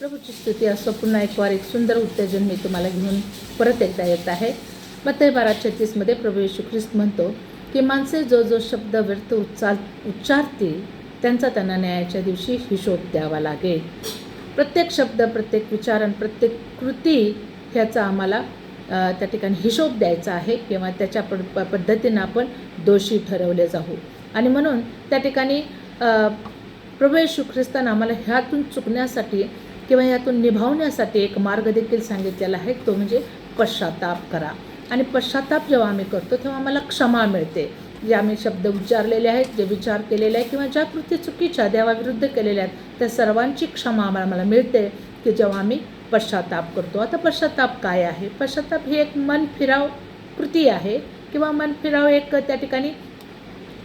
प्रभूची स्तुती असो. पुन्हा एक वार एक सुंदर उत्तेजन मी तुम्हाला घेऊन परत एकदा येत आहे. मग बारा छत्तीसमध्ये प्रभू येशू ख्रिस्त म्हणतो की माणसे जो जो शब्द व्यर्थ उच्चार उच्चारतील त्यांचा त्यांना न्यायाच्या दिवशी हिशोब द्यावा लागेल प्रत्येक शब्द प्रत्येक विचार आणि प्रत्येक कृती ह्याचा आम्हाला त्या ठिकाणी हिशोब द्यायचा आहे किंवा त्याच्या पड प पद्धतीनं आपण दोषी ठरवले जाऊ. आणि म्हणून त्या ठिकाणी प्रभू येशू ख्रिस्तान आम्हाला ह्यातून चुकण्यासाठी किंवा यातून निभावण्यासाठी एक मार्ग देखील सांगितलेला आहे तो म्हणजे पश्चाताप करा. आणि पश्चाताप जेव्हा आम्ही करतो तेव्हा आम्हाला क्षमा मिळते. जे आम्ही शब्द उच्चारलेले आहेत जे विचार केलेले आहे किंवा ज्या कृती चुकीच्या देवाविरुद्ध केलेल्या आहेत त्या सर्वांची क्षमा आम्हाला मिळते की जेव्हा आम्ही पश्चाताप करतो. आता पश्चाताप काय आहे? पश्चाताप ही एक मन फिराव कृती आहे किंवा मन फिराव एक त्या ठिकाणी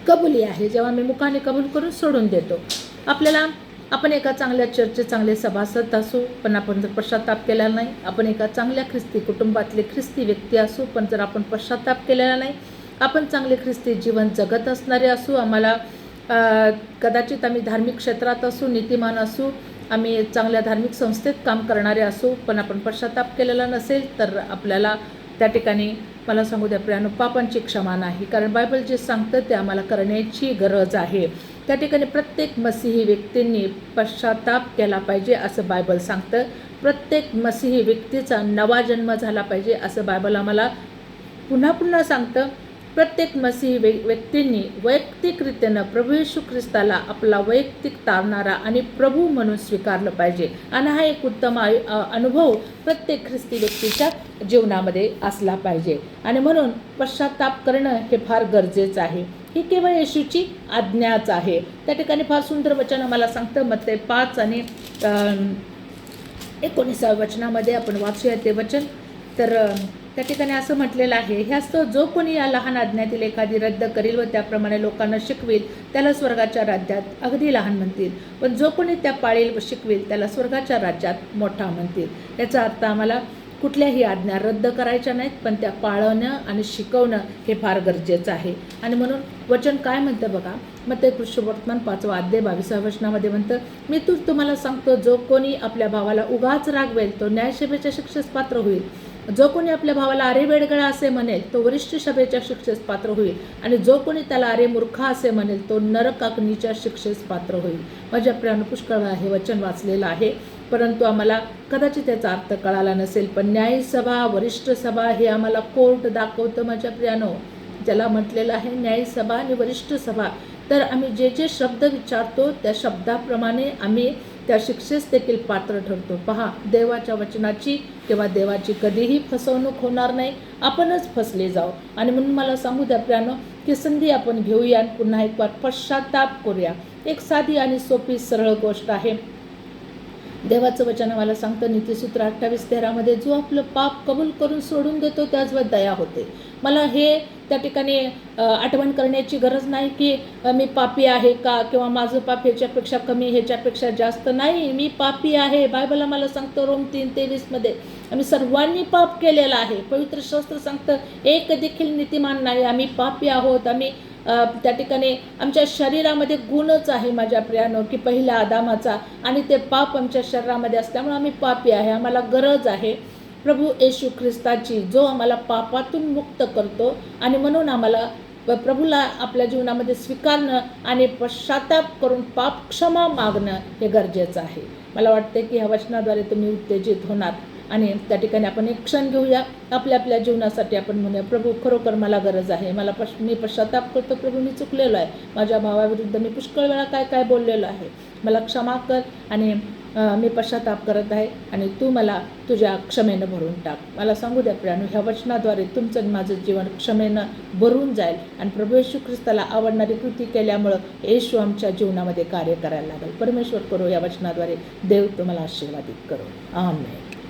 कबुली आहे जेव्हा आम्ही मुखाने कबूल करून सोडून देतो. आपल्याला आपण एका चांगल्या चर्चेत चांगले सभासद असू पण आपण जर पश्चाताप केलेला नाही आपण एका चांगल्या ख्रिस्ती कुटुंबातले ख्रिस्ती व्यक्ती असू पण जर आपण पश्चाताप केलेला नाही आपण चांगले ख्रिस्ती जीवन जगत असणारे असू आम्हाला कदाचित आम्ही धार्मिक क्षेत्रात असू नीतिमान असू आम्ही चांगल्या धार्मिक संस्थेत काम करणारे असू पण आपण पश्चाताप केलेला नसेल तर आपल्याला त्या ठिकाणी मला सांगू द्या प्रियानो पापांची क्षमा नाही. कारण बायबल जे सांगतं ते आम्हाला करण्याची गरज आहे. त्या ठिकाणी प्रत्येक मसीही व्यक्तींनी पश्चाताप केला पाहिजे असं बायबल सांगतं. प्रत्येक मसीही व्यक्तीचा नवा जन्म झाला पाहिजे असं बायबल आम्हाला पुन्हा पुन्हा सांगतं. प्रत्येक मसीही व्य व्यक्तींनी वैयक्तिकरित्यानं प्रभू येशू ख्रिस्ताला आपला वैयक्तिक तारणारा आणि प्रभू म्हणून स्वीकारलं पाहिजे. आणि हा एक उत्तम आयु अनुभव प्रत्येक ख्रिस्ती व्यक्तीच्या जीवनामध्ये असला पाहिजे. आणि म्हणून पश्चाताप करणं हे फार गरजेचं आहे. ही केवळ येशूची आज्ञाच आहे. त्या ठिकाणी फार सुंदर वचन आम्हाला सांगतं. मग ते पाच आणि एकोणीसाव्या वचनामध्ये आपण वाचूया ते वचन. तर त्या ठिकाणी असं म्हटलेलं आहे ह्यास्तव जो कोणी या लहान आज्ञातील एखादी रद्द करील व त्याप्रमाणे लोकांना शिकवेल त्याला स्वर्गाच्या राज्यात अगदी लहान म्हणतील. पण जो कोणी त्या पाळील व शिकवेल त्याला स्वर्गाच्या राज्यात मोठा म्हणतील. याचा अर्थ आम्हाला कुठल्याही आज्ञा रद्द करायच्या नाहीत पण त्या पाळणं आणि शिकवणं हे फार गरजेचं आहे. आणि म्हणून वचन काय म्हणतं बघा? मग ते कृष्णवर्तमान पाचवा अध्याय बावीसाव्या वचनामध्ये म्हणतं मी तू तुम्हाला सांगतो जो कोणी आपल्या भावाला उगाच रागवेल तो न्यायसभेच्या शिक्षेस पात्र होईल. जो कोणी आपल्या भावाला अरे वेडगळा असे म्हणेल तो वरिष्ठ सभेच्या शिक्षेस पात्र होईल. आणि जो कोणी त्याला अरे मूर्खा असे म्हणेल तो नरकाग्नीच्या शिक्षेस पात्र होईल. माझ्या प्रियानं पुष्कळ हे वचन वाचलेलं आहे. परंतु आम्हाला कदाचित त्याचा अर्थ कळाला नसेल पण न्यायसभा वरिष्ठ सभा हे आम्हाला कोर्ट दाखवतं माझ्या प्रियानो. ज्याला म्हटलेलं आहे न्यायसभा आणि वरिष्ठ सभा. तर आम्ही जे जे शब्द विचारतो त्या शब्दाप्रमाणे आम्ही त्या शिक्षेस देखील पात्र ठरतो. पहा देवाच्या वचनाची किंवा देवाची कधीही फसवणूक होणार नाही आपणच फसले जाऊ. आणि म्हणून मला सांगू द्या प्रियानो की संधी आपण घेऊया आणि पुन्हा एक वार पश्चाताप करूया. एक साधी आणि सोपी सरळ गोष्ट आहे. देवाचं वचन मला सांगतं नीतीसूत्र अठ्ठावीस तेरामध्ये जो आपलं पाप कबूल करून सोडून देतो त्याचवर दया होते. मला हे त्या ठिकाणी आठवण करण्याची गरज नाही की मी पापी आहे का किंवा माझं पाप ह्याच्यापेक्षा कमी ह्याच्यापेक्षा जास्त नाही. मी पापी आहे. बायबल आम्हाला सांगतो रोम तीन तेवीसमध्ये आम्ही सर्वांनी पाप केलेला आहे. पवित्र शास्त्र सांगतं एक देखील नीतिमान नाही. आम्ही पापी आहोत. आम्ही त्या ठिकाणी आमच्या शरीरामध्ये गुणच आहे माझ्या प्रियानो की पहिल्या आदामाचा आणि ते पाप आमच्या शरीरामध्ये असल्यामुळे आम्ही पापी आहे. आम्हाला गरज आहे प्रभू येशू ख्रिस्ताची जो आम्हाला पापातून मुक्त करतो आणि म्हणून आम्हाला प्रभूला आपल्या जीवनामध्ये स्वीकारणं आणि पश्चाताप करून पाप क्षमा मागणं हे गरजेचं आहे. मला वाटते की ह्या वचनाद्वारे तुम्ही उत्तेजित होणार. आणि त्या ठिकाणी आपण एक क्षण घेऊया. आपल्या आपल्या जीवनासाठी आपण म्हणूया प्रभू खरोखर मला गरज आहे. मला पश मी पश्चाताप करतो. प्रभू मी चुकलेलो आहे. माझ्या भावाविरुद्ध मी पुष्कळ वेळा काय काय बोललेलो आहे. मला क्षमा कर आणि मी पश्चाताप करत आहे आणि तू मला तुझ्या क्षमेनं भरून टाक. मला सांगू द्या प्रियानो ह्या वचनाद्वारे तुमचं आणि माझं जीवन क्षमेनं भरून जाईल आणि प्रभू येशू ख्रिस्ताला आवडणारी कृती केल्यामुळं येशू आमच्या जीवनामध्ये कार्य करायला लागेल. परमेश्वर करो या वचनाद्वारे. देव तुम्हाला आशीर्वादित करो. आमेन.